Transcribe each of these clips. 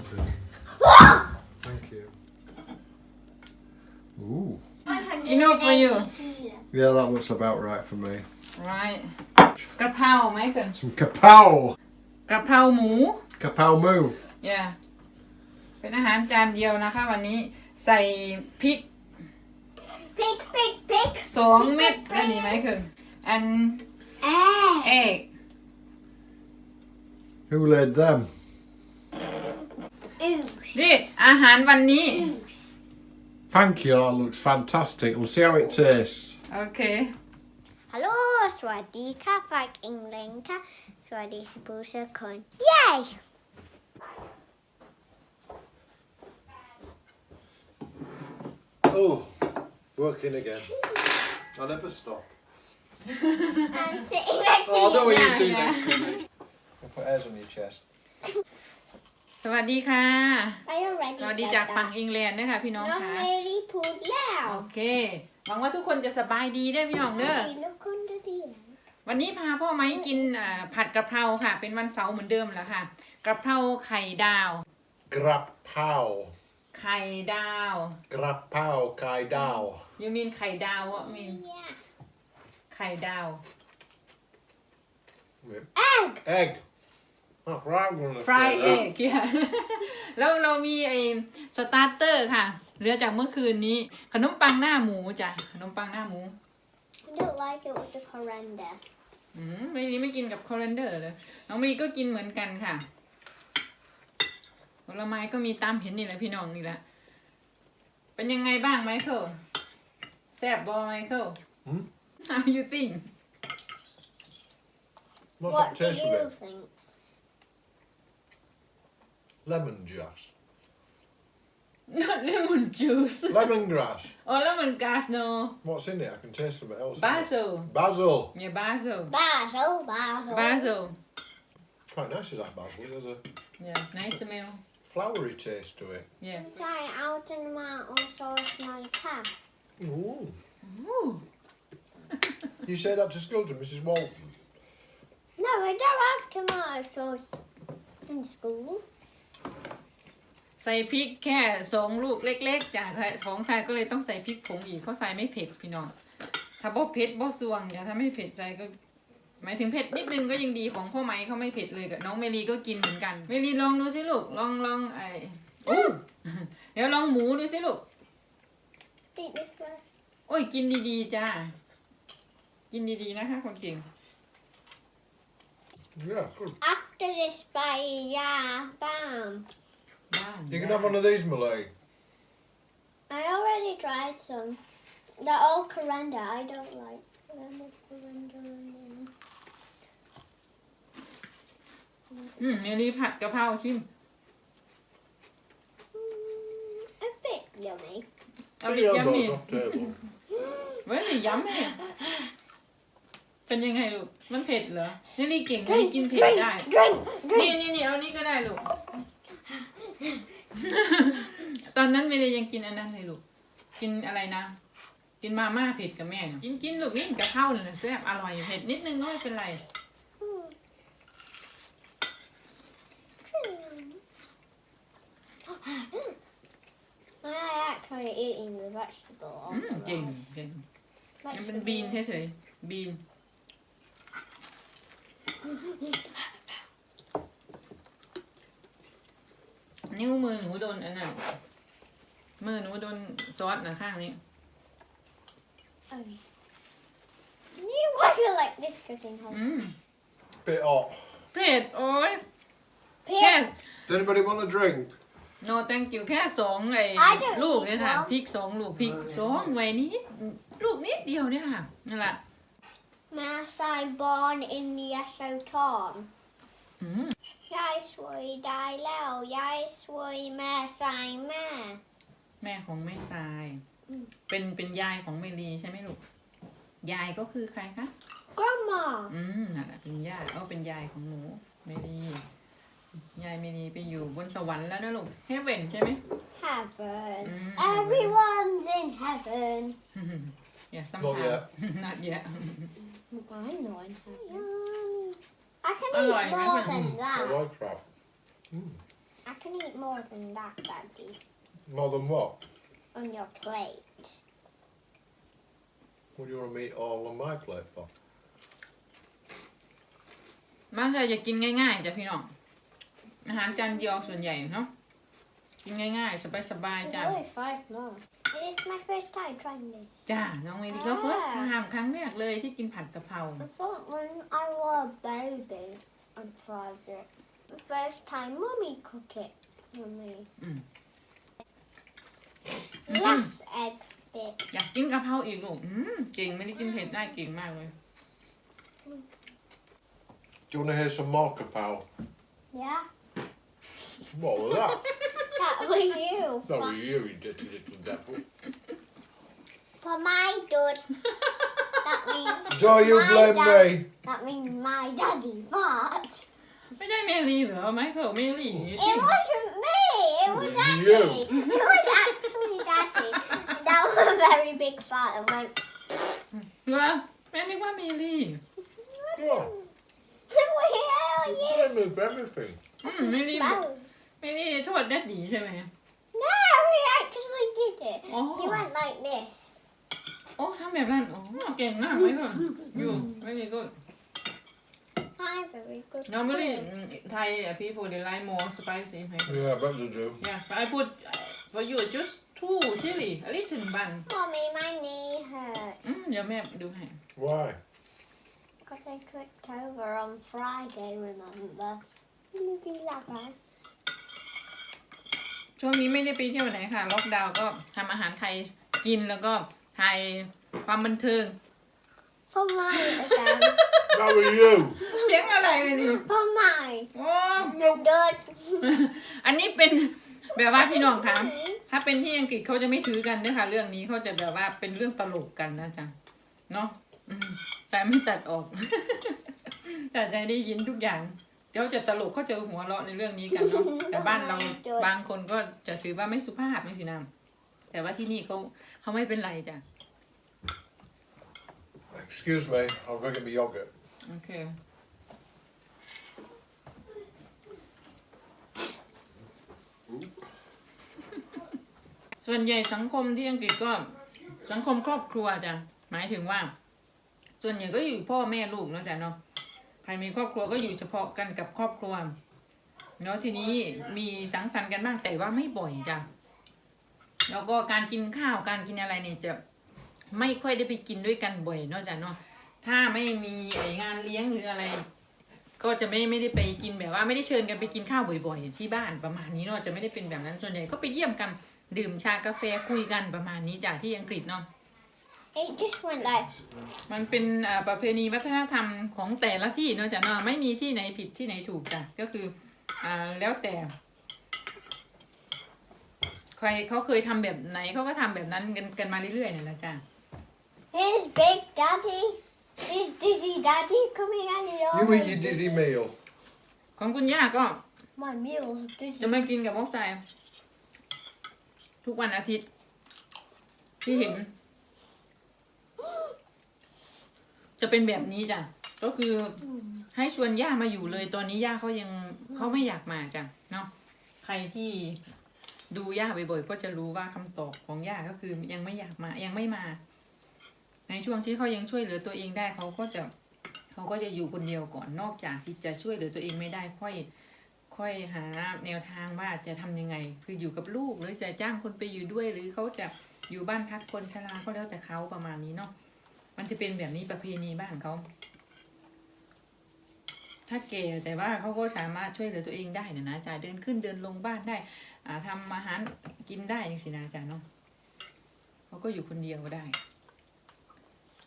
expensive. Thank you. Ooh. Enough for you Yeah, that looks about right for me. right กระเพราไหมเกิน Some kapow! กระเพราหมู Kapow moo. yeah เป็นอาหารจานเดียวนะคะ วันนี้ใส่พริก Pick, pick, pick. สองเม็ดได้ดีไหมเกิน and Egg. egg Who laid them? Oos. นี่อาหารวันนี้ Oos. Thank you, that looks fantastic. We'll see how it tastes. โอเคฮัลโหลสวัสดีค่ะฝากอิงเลงค่ะสวัสดีสปูสคนเย้ Oh, working again. I never stop. I'm sitting next to Oh, I know you what you now. see next to me. I'll put hairs on your chest. สวัสดีค่ะ I already สวัสดี said จากฝั่ง that. อังกฤษนะคะพี่น้องน้องค่ะเมรี่พูดแล้วโอเค หวังว่าทุกคนจะสบายดีได้อพี่น้องเด้อลูกคนดีวันนี้พาพ่อไม้กินอ่าผัดกะเพราค่ะ เป็นวันเสาร์เหมือนเดิมแหล้วค่ะกะเพราไข่ดาว Grab pow. ไข่ดาว Grab pow, kai dao. ยูมินไข่ดาวอะมินเนี่ย ไข่ดาว egg Egg. That's right, we're gonna ฟราย say เอ that. กแล้วเรามีไอ้สตาร์เตอร์ค่ะ เหลือจากเมื่อคืนนี้ ขนมปังหน้าหมูจ้ะ ขนมปังหน้าหมู I don't like it with the coriander อืมไม่นี้ไม่กินกับคอเรนเดอร์เลย น้องมีก็กินเหมือนกันค่ะ ผลไม้ก็มีตามเห็นนี่แหละพี่น้องนี่แหละ เป็นยังไงบ้างไมเคิลแซ่บบอไมเคิลหืม How you think What's What that do taste you of it? think Lemon juice. not lemon juice Lemongrass. oh, lemon gas no What's in it? I can taste something else. basil Basil. yeah basil basil basil basil Quite nice is that basil. There's a yeah nice smell flowery taste to it. yeah try it out and out also my cat Ooh. Ooh. You say that to school to Mrs. Walton? no I don't have tomato sauce in school ใส่พริกแค่สองลูกเล็กๆจ้ะสองใส่ก็เลยต้องใส่พริกผงอีกเพราะใส่ไม่เผ็ดพี่น้องถ้าบ่เผ็ดบ่สวงอย่าถ้าไม่เผ็ดใจก็หมายถึงเผ็ดนิดนึงก็ยังดีของพ่อไม้เขาไม่เผ็ดเลยกับน้องเมลีก็กินเหมือนกันเมลีลองดูสิลูกลองลองไออู้เดี๋ยวลองหมูดูสิลูก eat this one โอ้ยกินดีๆจ้ากินดีๆนะคะคนเก่ง Yeah, good. after this by yeah bam บ้าน You can have one of these, Malay. I already tried some they're all coriander I don't like them with coriander in them อืมเมลีผัดกะเพราชิม Mm, a bit yummy เอา Get ดิ your ย้ำนี่ elbows off table. เว้ยดิย้ำนี่เป็นยังไงลูก มันเผ็ดเหรอเมลีเก่งเมลีกินเผ็ด drink ได้ drink นี่ drink นี่นี่เอานี่ก็ได้ลูก ตอนนั้นเมลียังกินอันนั้นเลยลูก กินอะไรนะ กินมาม่าเผ็ดกับแม่น่ะกินกินลูกนี่กับข้าวเลยนะแซ่บอร่อยเผ็ดนิดนึงก็ไม่เป็นไร I actually eating the vegetable อื on ม the เก่ง rice. เก่งมันเป็นบีน Vegetable. เฉยๆบีน นิ้วมือหนูโดนอันนั้นมือหนูโดนซอสนะข้างนี้ Okay. You wipe it like this because in home. อืม Bit hot. เผ็ด โอ้ยแค่ Pip, Does anybody want a drink? no thank you แค่สองไอ้ I don't ลูกเนี่ยค่ะ eat one พริกสองลูกพริกสองไว้นิดลูกนิดเดียวเนี่ยค่ะนั่นแหละ Mass I born in the SO Tom. อืมยายสวยได้แล้วยายสวยแม่สายแม่ แม่ของแม่ทราย อืม เป็นเป็นยายของเมลีใช่ไหมลูก ยายก็คือใครคะ grandma อืมนั่นแหละเป็นย่าเออเป็นยายของหนูเมลียายเมลีไปอยู่บนสวรรค์แล้วนะลูกเฮเวนใช่ไหม heaven Mm. everyone's in heaven yeah Not sometime yet. not yet I'm not in heaven I can Oh, eat I more reckon. than I that like crab. I can eat more than that, Daddy, More than what? on your plate. What do you want me to eat all on my plate for? มักจะจะกินง่ายๆจ้ะพี่น้อง อาหารจานเดียวส่วนใหญ่เนาะ กินง่ายๆ สบายๆ There's จ้ะ only five more. It is my first time trying this. จ้าน้องเมลี่ก็ first time ครั้งแรกเลยที่กินผัดกะเพรา I thought when I was a baby, I tried it. The first time Mummy cooked it for me. Mm. Less egg bit. อยากกินกะเพราอีกลูกอืมเก่งไม่ได้กินเผ็ดได้เก่งมากเลย Do you want to hear some more kapow? Yeah, What was that? that was you. that For, was you, you dirty little devil. for my dad. that means Do you my blame dad. me? That means my daddy fart. ไม่ใช่เมลี่เหรอไมเคิลเมลี่ It wasn't me. It was was daddy. you. It was actually daddy. That was a very big fart and went. เหรอแม่นึกว่าเมลี่ Yeah. Where You are you? blame me for everything. อืมเมลี่ Smell. เมลี่โทษแดดดีใช่ไหม No, he actually did it. อ๋อ He went like this. โอ้ทำแบบนั้น โอ้เก่งมากไมเคิลอยู่เมลี่ก็ Hi, very good. normally mm, Thai uh, people they like more spicy ไหม Yeah, I bet they do. yeah but I put uh, for you just two chili a little bun Mommy, my knee hurts. อืมเดี๋ยวแม่ดูให้ Why? Because I tripped over on Friday, remember? You be like that. ช่วงนี้ไม่ได้ไปเที่ยวไหนค่ะ ล็อกดาวน์ก็ทำอาหารไทยกินแล้วก็ถ่ายความบันเทิง For mine again. That was you. เสียงอะไรเลยนี่ For mine. โอ้ Dad. อันนี้เป็นแบบว่าพี่น้องคะถ้าเป็นที่อังกฤษเขาจะไม่ถือกันเนยคะเรื่องนี้เขาจะแบบว่าเป็นเรื่องตลกกันนะจ๊ะเนาะอืมแต่ไม่ตัดออก แต่จะได้ยินทุกอย่าง เดี๋ยวจะตลกเขาจะหัวเราะในเรื่องนี้กันเนาะแต่บ้านเราบางคนก็จะถือว่าไม่สุภาพไม่สินะแต่ว่าที่นี่เขาเขาไม่เป็นไรจ้ะ Excuse me, I'll go get my yogurt. โอเค ส่วนใหญ่สังคมที่อังกฤษก็สังคมครอบครัวจ้ะหมายถึงว่า ส่วนใหญ่ก็อยู่พ่อแม่ลูกเนาะจ้ะเนาะใค รมีครอบครัวก็อยู่เฉพาะกันกับครอบครัวเนาะทีนี้มีสังสรรค์กันบ้างแต่ว่าไม่บ่อยจ้ะแล้วก็การกินข้าวการกินอะไรเนี่ยจะไม่ค่อยได้ไปกินด้วยกันบ่อยเนาะจ้ะเนาะถ้าไม่มีไองานเลี้ยงหรืออะไร ก็จะไม่ไม่ได้ไปกินแบบว่าไม่ได้เชิญกันไปกินข้าวบ่อยๆ ที่บ้านประมาณนี้เนาะจะไม่ได้เป็นแบบนั้นส่วนใหญ่ก็ไปเยี่ยมกันดื่มชากาแฟคุยกันประมาณนี้จ้ะที่อังกฤษเนาะ It just went like. มันเป็นอ่าประเพณีวัฒนธรรมของแต่ละที่เนาะจ้ะเนาะไม่มีที่ไหนผิดที่ไหนถูกจ้ะก็คืออ่าแล้วแต่ ใครเขาเคยทำแบบไหนเขาก็ทำแบบนั้นกันกันมาเรื่อยๆนั่นแหละจ้ะ Here's Big Daddy. Is Dizzy Daddy coming out of your You eat your dizzy meal. ของคุณย่าก็ My meal's dizzy. จะมากินกับมอกไซทุกวันอาทิตย์ ที่เห็น จะเป็นแบบนี้จ้ะ ก็คือให้ชวนย่ามาอยู่เลย ตอนนี้ย่าเขายังเขาไม่อยากมาจ้ะเนาะใครที่ดูย่าบ่อยๆก็จะรู้ว่าคำตอบของย่าก็คือยังไม่อยากมายังไม่มา ในช่วงที่เขายังช่วยเหลือตัวเองได้เขาก็จะเขาก็จะอยู่คนเดียวก่อนนอกจากที่จะช่วยเหลือตัวเองไม่ได้ค่อย ค่อยหาแนวทางว่าจะทำยังไง คืออยู่กับลูกหรือจะจ้างคนไปอยู่ด้วย หรือเขาจะอยู่บ้านพักคนชราก็แล้วแต่เขาประมาณนี้เนาะ มันจะเป็นแบบนี้ประเพณีบ้านเขา ถ้าแก่แต่ว่าเขาก็สามารถช่วยเหลือตัวเองได้นะนะจ่ายเดินขึ้นเดินลงบ้านได้ อ่าทำอาหารกินได้ยังสินะจ๊ะเนาะเขาก็อยู่คนเดียวได้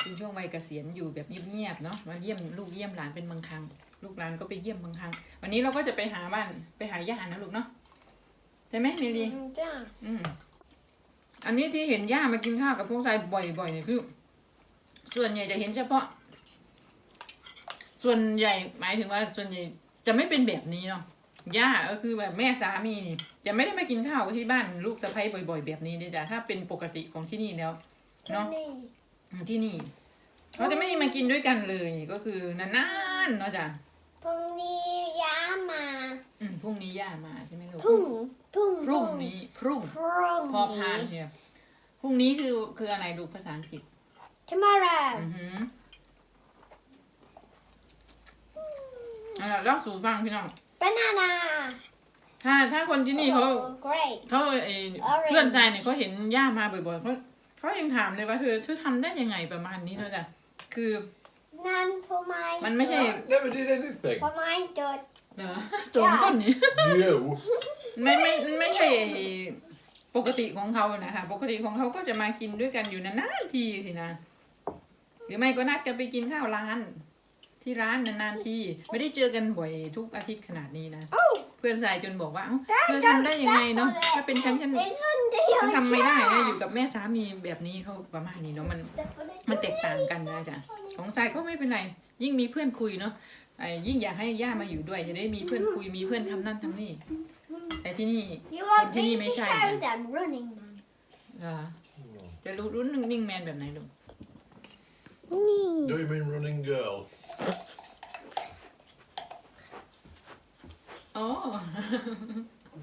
เป็นช่วงวัยเกษียณอยู่แบบเงียบๆเนาะมาเยี่ยมลูกเยี่ยมหลานเป็นบางครั้ง ลูกหลานก็ไปเยี่ยมบางครั้ง วันนี้เราก็จะไปหาบ้านไปหาย่านะลูกเนาะใช่ไหมเมลี Mm, yeah. อืมอันนี้ที่เห็นย่ามากินข้าวกับพวกชายบ่อยๆเนี่ยคือ ส่วนใหญ่จะเห็นเฉพาะ ส่วนใหญ่หมายถึงว่าส่วนใหญ่จะไม่เป็นแบบนี้เนาะย่าก็คือแบบแม่สามีนี่จะไม่ได้มากินข้าวที่บ้านลูกสะใภ้บ่อย ๆ แบบนี้เลยจ้ะถ้าเป็นปกติของที่นี่แล้วเนาะ Honey. อืมที่นี่เขาจะไม่มากินด้วยกันเลยก็คือนานๆเนาะจ้ะพรุ่งนี้ย้ามา อืมพรุ่งนี้ย่ามาใช่ไหมลูก Pung. Pung. พรุ่งนี้พรุ่ง Pung. พอพานเนี่ยพรุ่งนี้คือคืออะไรลูกภาษาอังกฤษ Tomorrow. อือหืออ่าเล่าสู่ฟังพี่น้อง Banana. ถ้าถ้าคนที่นี่เขา Oh, great. เขาเอ่อเพื่อนชายเนี่ยเขาเห็นย่ามาบ่อยๆเขาเขายังถามเลยว่าเธอเธอทำได้ยังไงประมาณนี้เนอะจ้ะคือ Nan for my. มันไม่ใช่ Never did anything. For my dot. เหรอสมก้นนี้ You. ไม่ไม่ไม่ใช่ปกติของเขานะคะ ปกติของเขาก็จะมากินด้วยกันอยู่นานๆทีสินะห รือไม่ก็นัดกันไปกินข้าวร้าน ที่ร้านนานๆทีไม่ได้เจอกันบ่อยทุกอาทิตย์ขนาดนี้นะ Oh, เพื่อนสายจนบอกว่าเอ้าเธอทำได้ยังไงเนาะถ้าเป็นฉันฉัน it's under ฉัน your ทำไม่ได้นะอยู่ chair. กับแม่สามีแบบนี้เขาประมาณนี้เนาะมัน Step on it. มันแตกต่างกันนะจ๊ะของทรายก็ไม่เป็นไรยิ่งมีเพื่อนคุยเนาะไอ้ยิ่งอยากให้ย่ามาอยู่ด้วยจะได้มีเพื่อนคุยมีเพื่อนทำนั่นทำนี่ แต่ที่นี่ You want Continue, me to Miss show Sharon. them running man? เหรอจะรู้รู้นิ่งแมนแบบไหนลูก Do you mean running girl? อ๋อ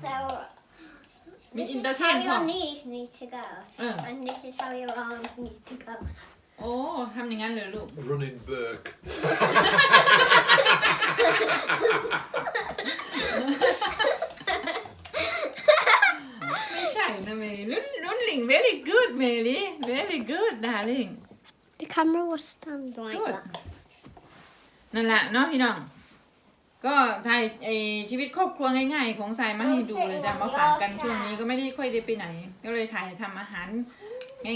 So มี this อิน is เตอร์เท how นพอ your knees need to go, เออ and this is how your arms need to go. โอ้ทำอย่างนั้นเลยลูก Running Burke. ไม่ใช่นะเมลี่รุ่นรุ่นลิง very good เมลี่ very good darling The camera will stand like Good. that. นั่นแหละเนาะพี่น้อง ก็ถ่ายไอชีวิตครอบครัวง่ายๆ ของสายมาให้ดูเลยจะมาฝากกันช่วงนี้ก็ไม่ได้ค่อยได้ไปไหน ก็เลยถ่ายทำอาหาร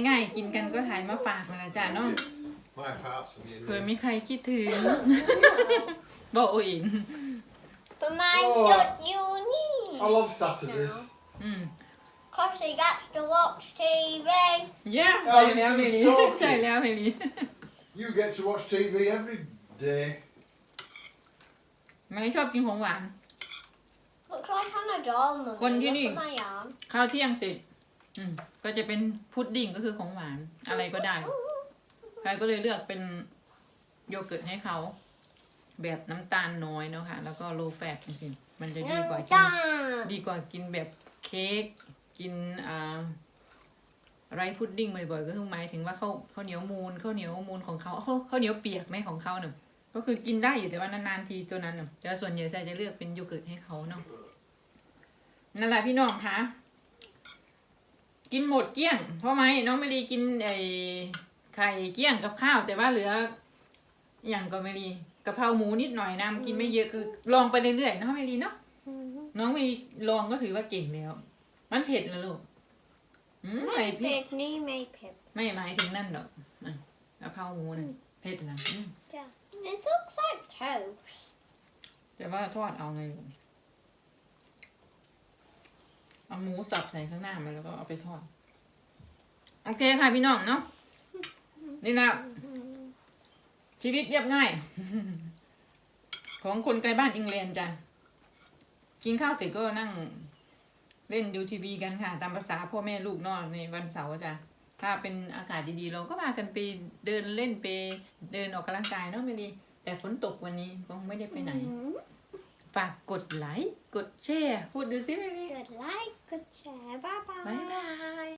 ง่ายๆ กินกันก็ถ่ายมาฝากนั่นแหละจ้ะเนาะ My heart's in you. เผื่อมีใครคิดถึง บอกโออิน But my Oh. dot you need. I love Saturdays. อืม Cause he gets to watch TV. ย่า Oh, ใช่แล้วเม this ลี is talking. ใช่แล้วเมลี You get to watch TV every day. ไม่ชอบกินของหวาน Looks like I'm a doll, mummy. Continue. Look at my arm. ข้าวเที่ยงเสร็จอืมก็จะเป็นพุดดิ้งก็คือของหวานอะไรก็ได้ ใครก็เลยเลือกเป็นโยเกิร์ตให้เขา แบบน้ำตาลน้อยเนาะค่ะ แล้วก็โลแฟตจริงๆมันจะดีกว่ากิน Dad. ดีกว่ากินแบบเค้กกินอ่า ไรพุดดิ้งบ่อยๆก็คือหมายถึงว่าข้าวข้าวเหนียวมูนข้าวเหนียวมูนของเขาข้าวข้าวเหนียวเปียกไหมของเขาเนี่ยก็คือกินได้อยู่แต่ว่านานๆทีตัวนั้นเน่ะแต่ส่วนใหญ่ใส่จะเลือกเป็นโยเกิร์ตให้เขาเนาะนั่นแหละพี่น้องคะกินหมดเกลี้ยง เพราะไหมน้องไม่ดีกินไอ้ไข่เกลี้ยงกับข้าว แต่ว่าเหลืออย่างก็ไม่ดีกะเพราหมูนิดหน่อยนะมันกินไม่เยอะคือลองไปเรื่อยๆเนาะไม่ดีเนาะน้องมีลองก็ถือว่าเก่งแล้ว มันเผ็ดนะลูก อืมไม่พริก Pip, knee may pip. ไม่หมายถึงนั่นหรอกอะกะเพราหมูน่ะเผ็ดนะอืม It looks like toast. แต่ว่าทอดเอาไงลูกเอาหมูสับใส่ข้างหน้ามันแล้วก็เอาไปทอด โอเคค่ะพี่น้องเนาะนี่นะชีวิตเรียบง่าย ของคนไกลบ้านอังกฤษจ้ะกินข้าวเสร็จก็นั่ง เล่นดูทีวีกันค่ะ ตามภาษาพ่อแม่ลูกเนอนในวันเสาร์จ้ะถ้าเป็นอากาศดีๆ เราก็พากันไปเดินเล่นไปเดินออกกำลังกายเนาะไม่ดี แต่ฝนตกวันนี้ก็ไม่ได้ไปไหน Mhm. ฝากกดไลค์กดแชร์พูดดูสิไม่ดี Good like, good share. Bye bye. บายบาย